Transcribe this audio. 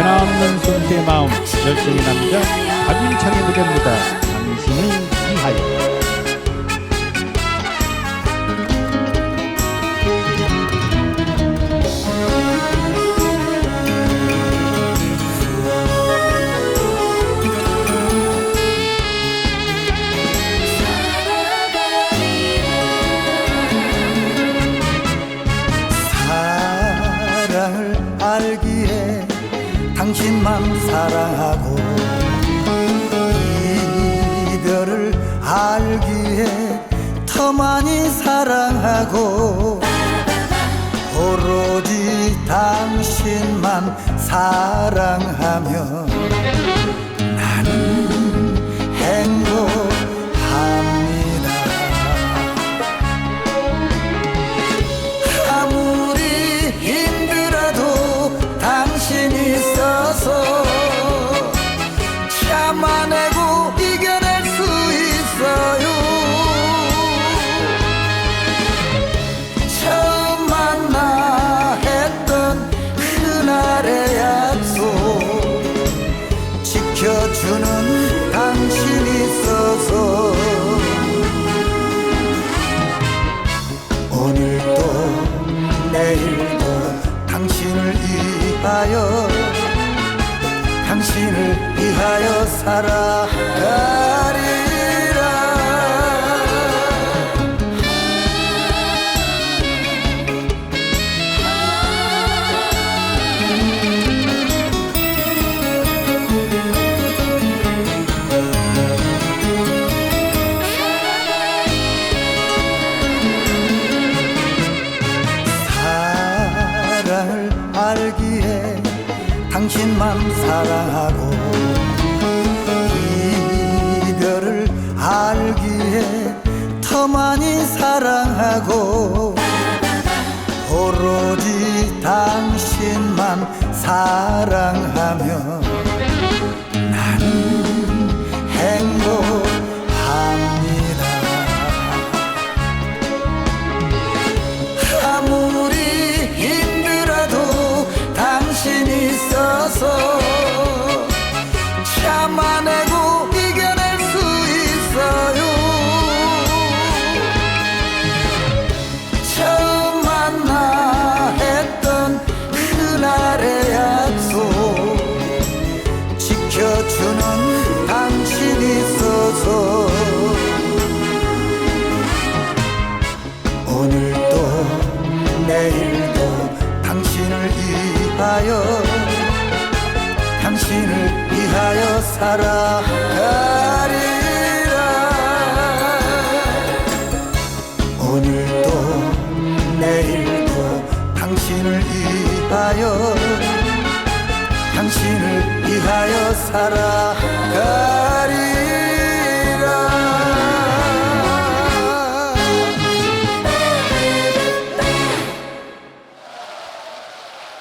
변함없는 손수의 마음 열정의 남자 박윤창의 노래입니다. 당신을 위하여 당신만 사랑하고 이별을 알기에 더 많이 사랑하고 오로지 당신만 사랑하며 주는 당신 있어서. 오늘도 내일도 당신을 위하여 당신을 위하여 살아가리 당신만 사랑하고 이별을 알기에 더 많이 사랑하고 오로지 당신만 사랑하며 있 위하여 살아가리라. 오늘도 내일도 당신을 위하여 당신을 위하여 살아가리라